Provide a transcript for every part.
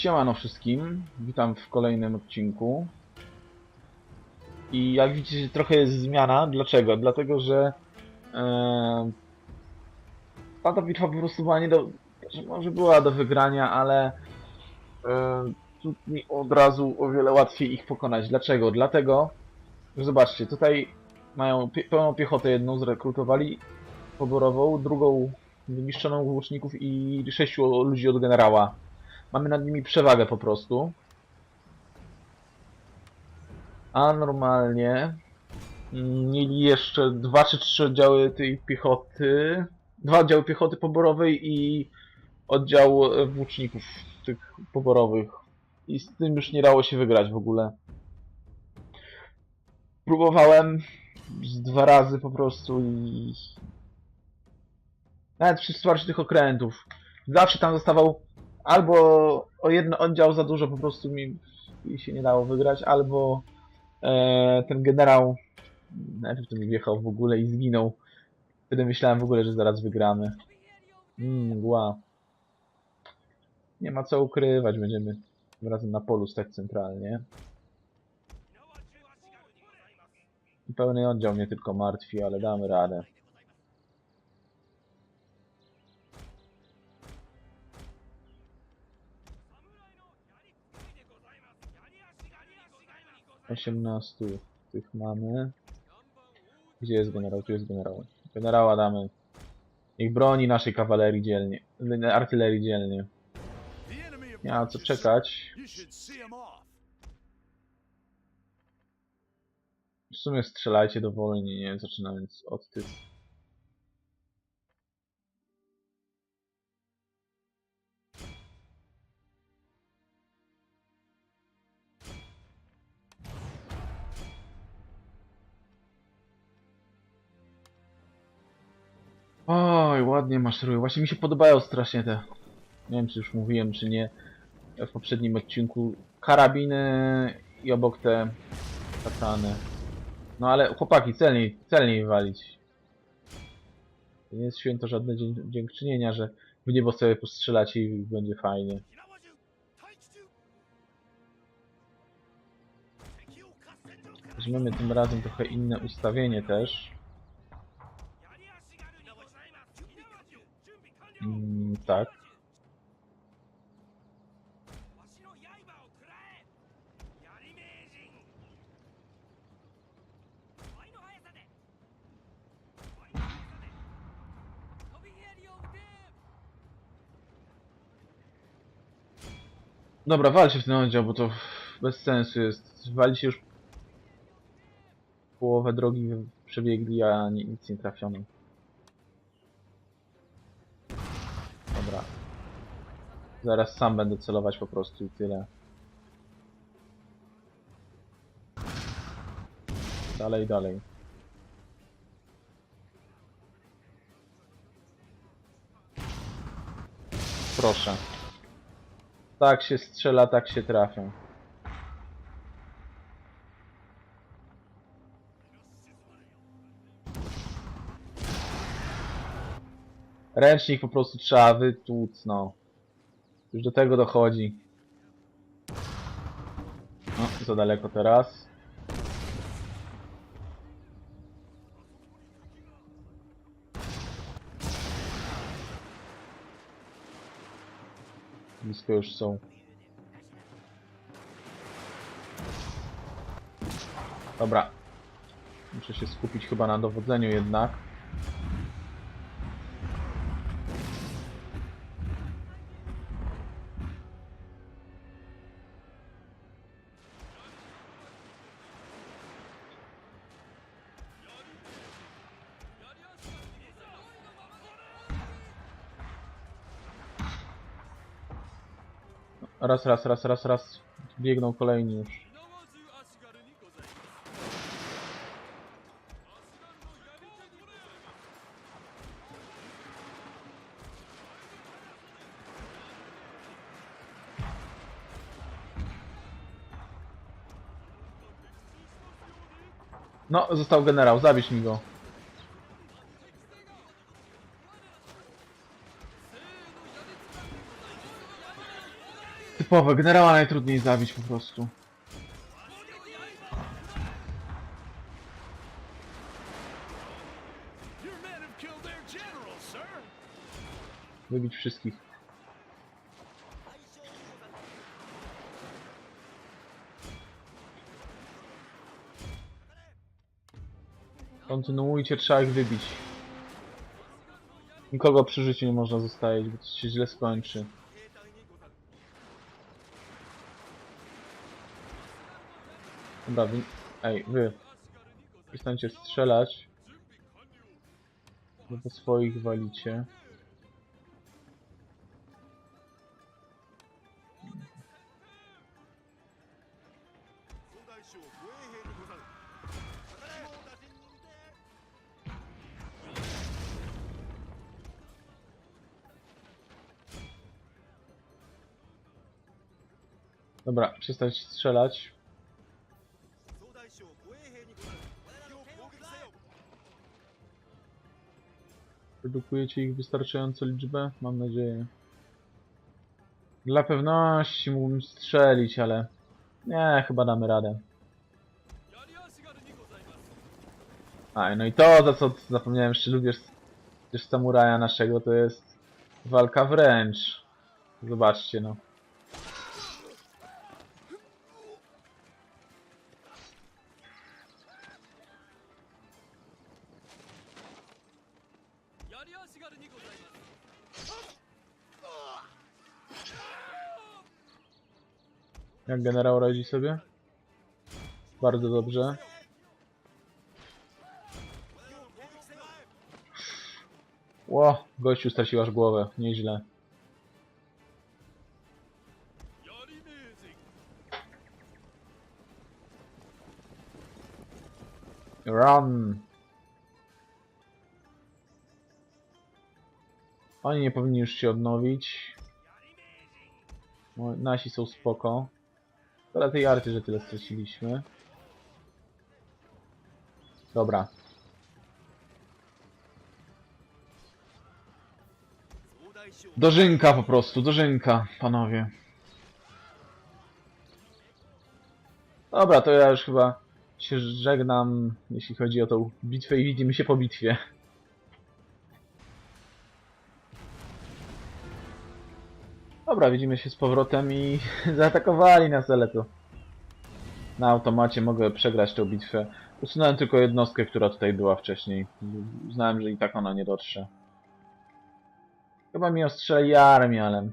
Siemano wszystkim, witam w kolejnym odcinku. I jak widzicie, trochę jest zmiana. Dlaczego? Dlatego, że e, tamta bitwa po prostu była nie do... że może była do wygrania, ale e, tu mi od razu o wiele łatwiej ich pokonać. Dlaczego? Dlatego, że zobaczcie, tutaj mają pie pełną piechotę jedną zrekrutowali poborową, drugą wyniszczoną łuczników i sześciu ludzi od generała. Mamy nad nimi przewagę po prostu. A normalnie mieli jeszcze dwa czy trzy oddziały tej piechoty. Dwa oddziały piechoty poborowej i oddział e, włóczników tych poborowych. I z tym już nie dało się wygrać w ogóle. Próbowałem z dwa razy po prostu i... Nawet przy wsparciu tych okrętów. Zawsze tam zostawał albo o jeden oddział za dużo po prostu mi, się nie dało wygrać, albo e, ten generał najpierw to mi wjechał w ogóle i zginął. Wtedy myślałem w ogóle, że zaraz wygramy. Mgła. Nie ma co ukrywać, będziemy razem na polu stać centralnie. Pełny oddział mnie tylko martwi, ale damy radę. Osiemnastu tych mamy. Gdzie jest generał? Tu jest generał. Generała damy. Niech broni naszej kawalerii dzielnie. Artylerii dzielnie. Nie ma co czekać. W sumie strzelajcie dowolnie, nie? Zaczynając od tych. Oj, ładnie maszerują. Właśnie mi się podobają strasznie te. Nie wiem, czy już mówiłem, czy nie. W poprzednim odcinku. Karabiny i obok te katany. No ale chłopaki, celniej, celniej walić. To nie jest święto żadne dzień, dziękczynienia, że w niebo sobie postrzelacie i będzie fajnie. Weźmiemy tym razem trochę inne ustawienie też. Tak. Dobra, walcie w ten oddział, bo to bez sensu jest. Wali się już połowę drogi przebiegli, a ni- nic nie trafiono. Zaraz sam będę celować po prostu i tyle. Dalej, dalej. Proszę. Tak się strzela, tak się trafia. Ręcznik po prostu trzeba wytłuc, no. Już do tego dochodzi. No, za daleko teraz. Blisko już są. Dobra. Muszę się skupić chyba na dowodzeniu jednak. Raz, raz, raz, raz, raz. Biegną kolejni już. No, został generał, zabierz mi go. Typowe, generała najtrudniej zabić po prostu. Wybić wszystkich. Kontynuujcie, trzeba ich wybić. Nikogo przy życiu nie można zostawić, bo to się źle skończy. Dobra, wy... Ej, wy. Przestańcie strzelać. Bo po swoich walicie. Dobra, przestać strzelać. Produkujecie ich wystarczającą liczbę? Mam nadzieję. Dla pewności mógłbym strzelić, ale... Nie, chyba damy radę. A, no i to, za co zapomniałem, jeszcze lubisz, samuraja naszego, to jest walka wręcz. Zobaczcie, no. Jak generał radzi sobie? Bardzo dobrze. Ło, gościu straciłaś głowę, nieźle. Run! Oni nie powinni już się odnowić. Nasi są spoko. Ale tej arty, że tyle straciliśmy. Dobra. Dożynka po prostu, dożynka, panowie. Dobra, to ja już chyba się żegnam, jeśli chodzi o tą bitwę i widzimy się po bitwie. Dobra, widzimy się z powrotem i zaatakowali nas, ale to na automacie mogę przegrać tę bitwę. Usunąłem tylko jednostkę, która tutaj była wcześniej. Uznałem, że i tak ona nie dotrze. Chyba mi ostrzeli armię, ale...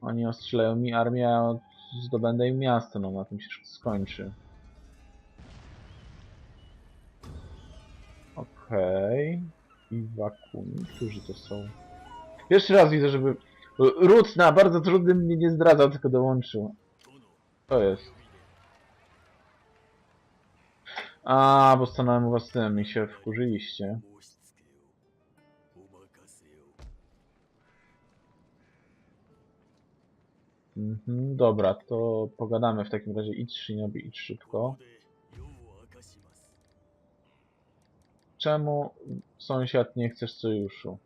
Oni ostrzelają mi armię, a zdobędę im miasto, no na tym się skończy. Okej. I wakuni, którzy to są? Jeszcze raz widzę, żeby... Ród bardzo trudnym mnie nie zdradzał, tylko dołączył. To jest. A, bo stanąłem u was tym i się wkurzyliście. Mhm, dobra, to pogadamy w takim razie. Idź, Shinobi, idź szybko. Czemu sąsiad nie chcesz sojuszu?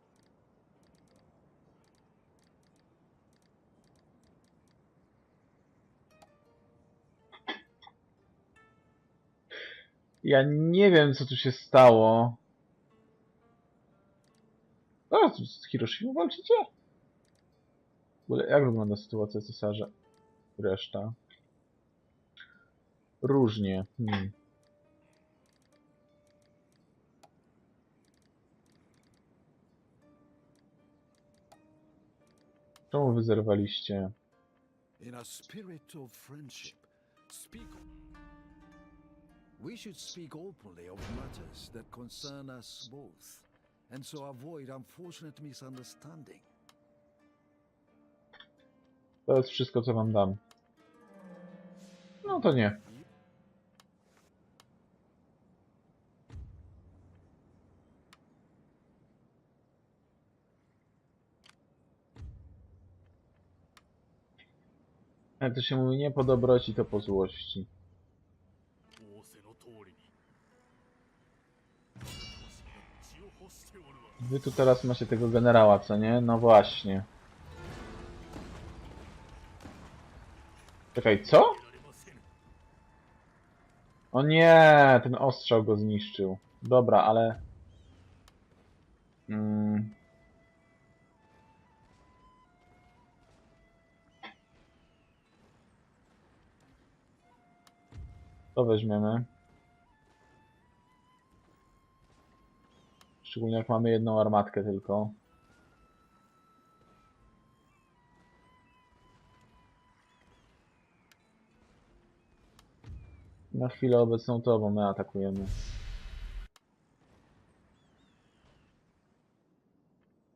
Ja nie wiem, co tu się stało. A, tu z Hiroshima walczycie? W ogóle, jak wygląda sytuacja cesarza? Reszta. Różnie. Hmm. Czemu wy zerwaliście? In a spirit of friendship, speak. We should speak openly of matters that concern us both, and so avoid unfortunate misunderstanding. To jest wszystko, co wam dam. No to nie. Jak to się mówi, nie po dobroci, to po złości. Wy tu teraz macie tego generała, co nie? No właśnie. Czekaj, co? O nie, ten ostrzał go zniszczył. Dobra, ale... Mm. To weźmiemy. Szczególnie jak mamy jedną armatkę tylko. Na chwilę obecną to, bo my atakujemy.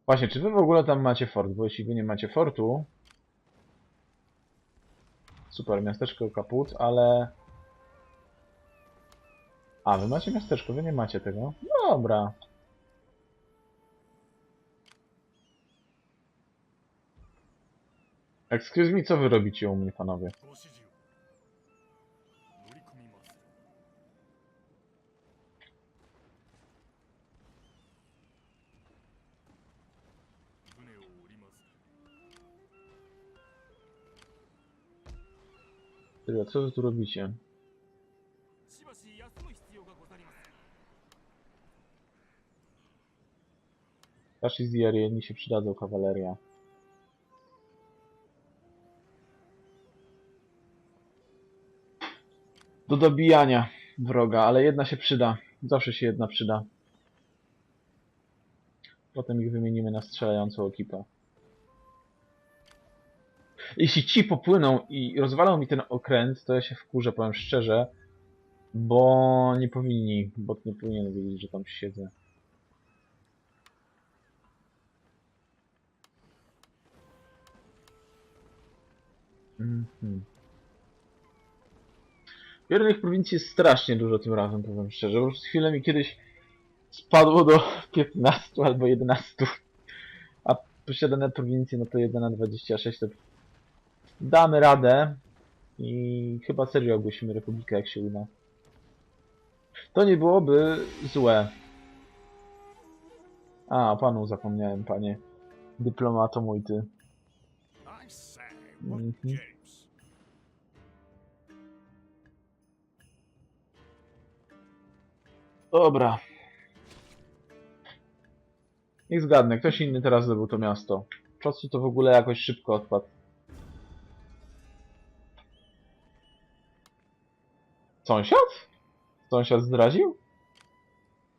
Właśnie, czy wy w ogóle tam macie fort? Bo jeśli wy nie macie fortu... Super, miasteczko kaput, ale... A, wy macie miasteczko, wy nie macie tego? Dobra. Excuse me, co wy robicie u mnie, panowie? Tyle, co wy tu robicie? Kashi z Jarieni się przydadzą kawaleria. Do dobijania wroga, ale jedna się przyda. Zawsze się jedna przyda. Potem ich wymienimy na strzelającą ekipę. Jeśli ci popłyną i rozwalą mi ten okręt, to ja się wkurzę, powiem szczerze, bo nie powinni, bo nie powinien wiedzieć, że tam siedzę. Mhm. Wiernych prowincji jest strasznie dużo tym razem, powiem szczerze, bo przez chwilę mi kiedyś spadło do 15 albo 11, a posiadane prowincje no to 1 na 26, to damy radę i chyba serio ogłosimy republikę jak się uda. To nie byłoby złe. A, panu zapomniałem, panie dyplomato mój ty. Mhm. Dobra. Niech zgadnę, ktoś inny teraz zdobył to miasto. Czasu to w ogóle jakoś szybko odpadł. Sąsiad? Sąsiad zdradził?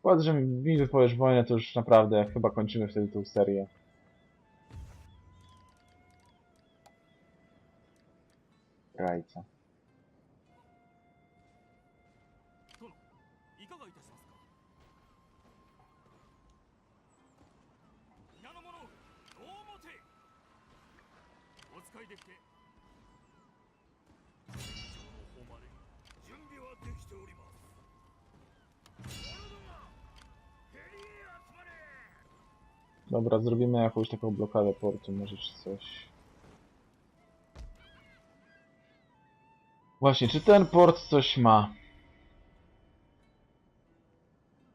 Powiedz, że mi wypowiesz wojnę, to już naprawdę chyba kończymy wtedy tą serię. Rajca. Dobra, zrobimy jakąś taką blokadę portu, może coś. Właśnie, czy ten port coś ma?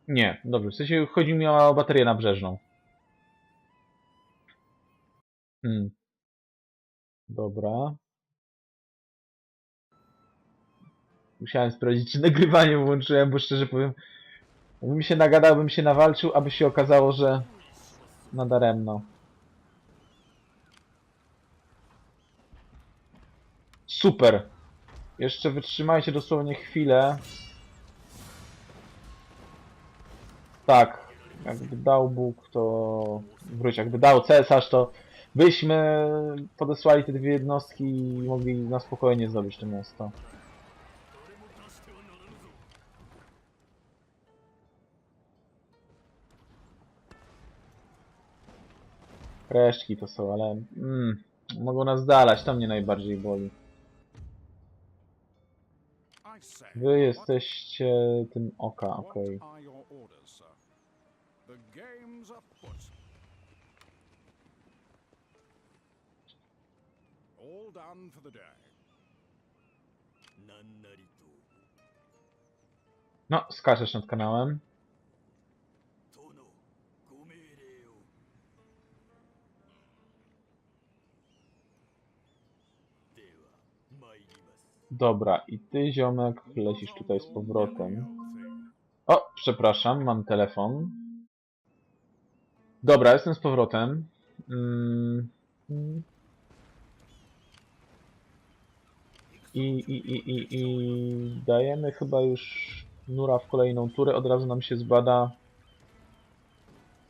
Nie, dobrze, w sensie chodzi mi o baterię nabrzeżną. Hmm. Dobra. Musiałem sprawdzić, czy nagrywanie włączyłem, bo szczerze powiem, bym się nagadał, bym się nawalczył, aby się okazało, że nadaremno. Super! Jeszcze wytrzymajcie dosłownie chwilę. Tak, jakby dał Bóg, to wróć. Jakby dał cesarz, to byśmy podesłali te dwie jednostki i mogli na spokojnie zdobyć to miasto. Resztki to są, ale mm, mogą nas dalać, to mnie najbardziej boli. Wy jesteście tym oka, okej. are your orders, sir? The Dobra, i ty ziomek lecisz tutaj z powrotem. O, przepraszam, mam telefon. Dobra, jestem z powrotem. Mm. I, i, i, i, I dajemy chyba już nura w kolejną turę. Od razu nam się zbada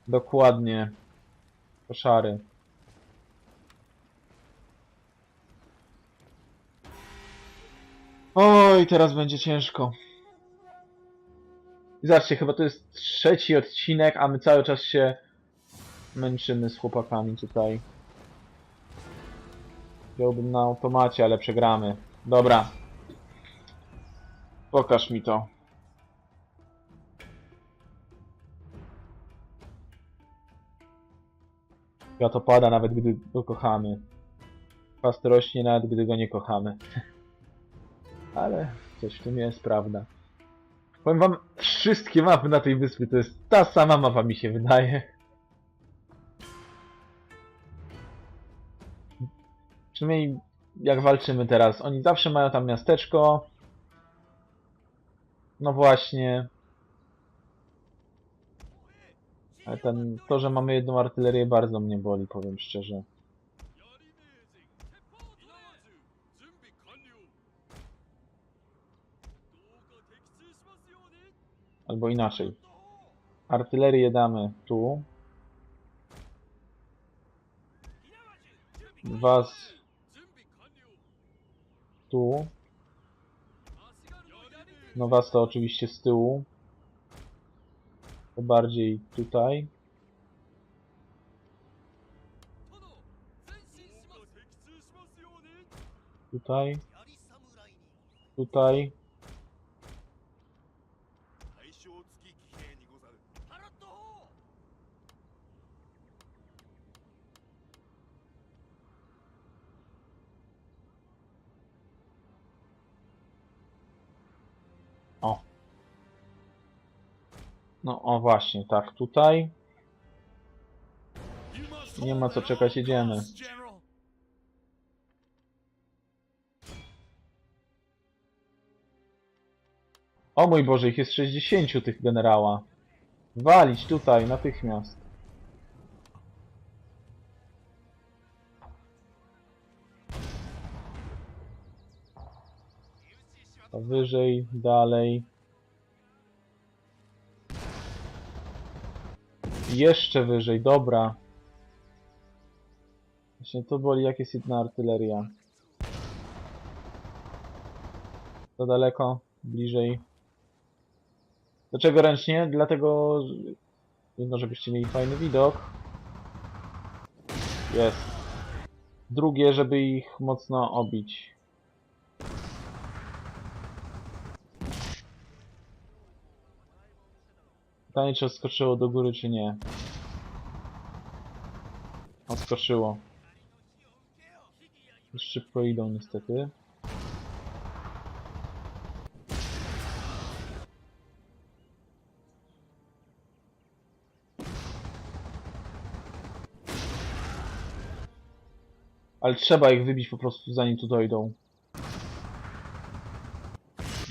dokładnie koszary. Oj, teraz będzie ciężko. Zobaczcie, chyba to jest trzeci odcinek, a my cały czas się męczymy z chłopakami tutaj. Wziąłbym na automacie, ale przegramy. Dobra. Pokaż mi to. Kwiat pada nawet gdy go kochamy. Fast rośnie nawet gdy go nie kochamy. Ale coś w tym jest, prawda. Powiem wam, wszystkie mapy na tej wyspie to jest ta sama mapa mi się wydaje. Przynajmniej jak walczymy teraz. Oni zawsze mają tam miasteczko. No właśnie. Ale ten, to, że mamy jedną artylerię bardzo mnie boli, powiem szczerze. Albo inaczej. Artylerię damy tu. Was tu. No was to oczywiście z tyłu. To bardziej tutaj. Tutaj. Tutaj. O. No o właśnie, tak, tutaj. Nie ma co czekać, jedziemy. O mój Boże, ich jest 60 tych generała. Walić tutaj, natychmiast. Wyżej, dalej. Jeszcze wyżej, dobra. Właśnie to boli, jak jest jedna artyleria. To daleko, bliżej. Dlaczego ręcznie? Dlatego, jedno, żebyście mieli fajny widok. Jest. Drugie, żeby ich mocno obić. Pytanie, czy odskoczyło do góry, czy nie. Odskoczyło. Szybko idą, niestety. Ale trzeba ich wybić po prostu zanim tu dojdą.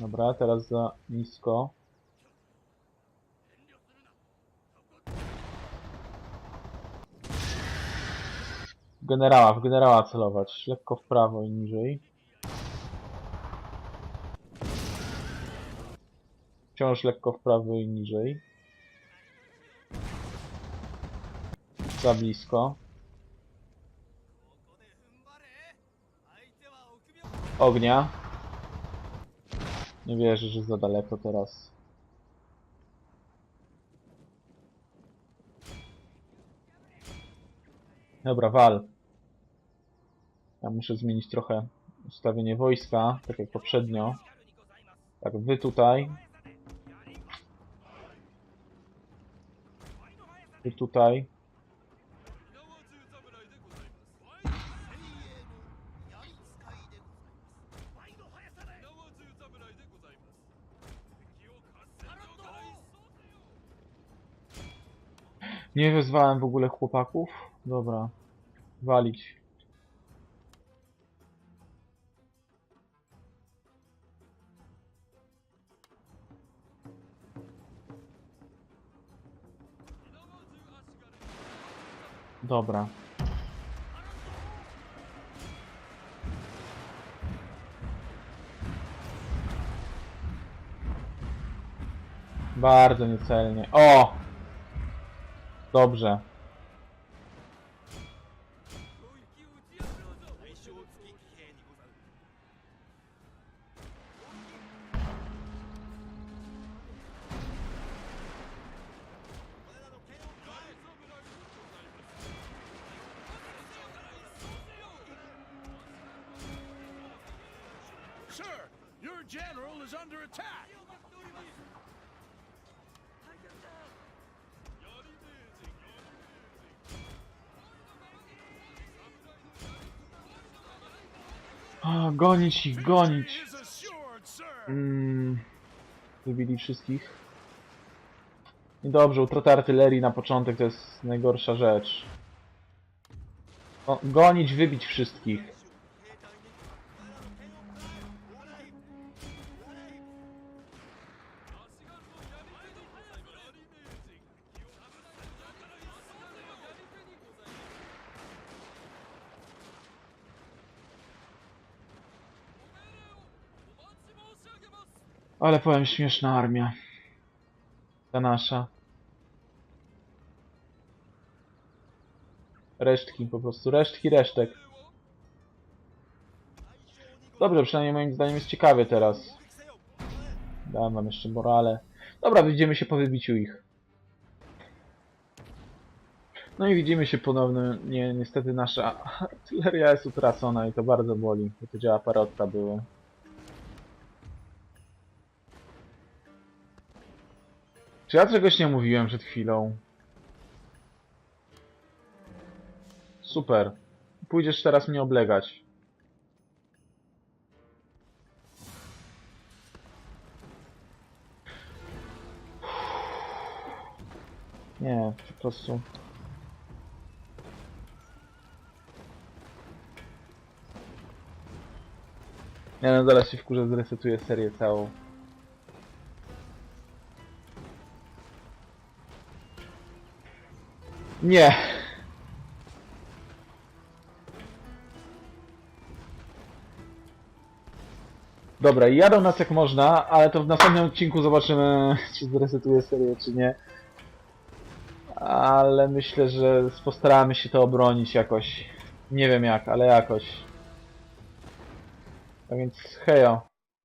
Dobra, teraz za nisko. generała, w generała celować. Lekko w prawo i niżej. Wciąż lekko w prawo i niżej. Za blisko. Ognia. Nie wierzę, że za daleko teraz. Dobra, wal. Ja muszę zmienić trochę ustawienie wojska, tak jak poprzednio. Tak, wy tutaj. Wy tutaj. Nie wezwałem w ogóle chłopaków. Dobra. Walić. Dobra. Bardzo niecelnie. O! Dobrze. A, gonić ich, gonić. Mm, wybili wszystkich. Niedobrze, utrata artylerii na początek to jest najgorsza rzecz. O, gonić, wybić wszystkich. Ale powiem, śmieszna armia. Ta nasza. Resztki, po prostu resztki resztek. Dobrze, przynajmniej moim zdaniem jest ciekawie teraz. Dam wam jeszcze morale. Dobra, widzimy się po wybiciu ich. No i widzimy się ponownie. Nie, niestety nasza artyleria jest utracona i to bardzo boli. bo To działa parotka były. Czy ja czegoś nie mówiłem przed chwilą? Super. Pójdziesz teraz mnie oblegać. Nie, po prostu. Ja no zaraz się wkurzę, zresetuję serię całą. Nie. Dobra, jadą nas jak można, ale to w następnym odcinku zobaczymy, czy zresetuję serię, czy nie. Ale myślę, że postaramy się to obronić jakoś. Nie wiem jak, ale jakoś. Tak więc hejo.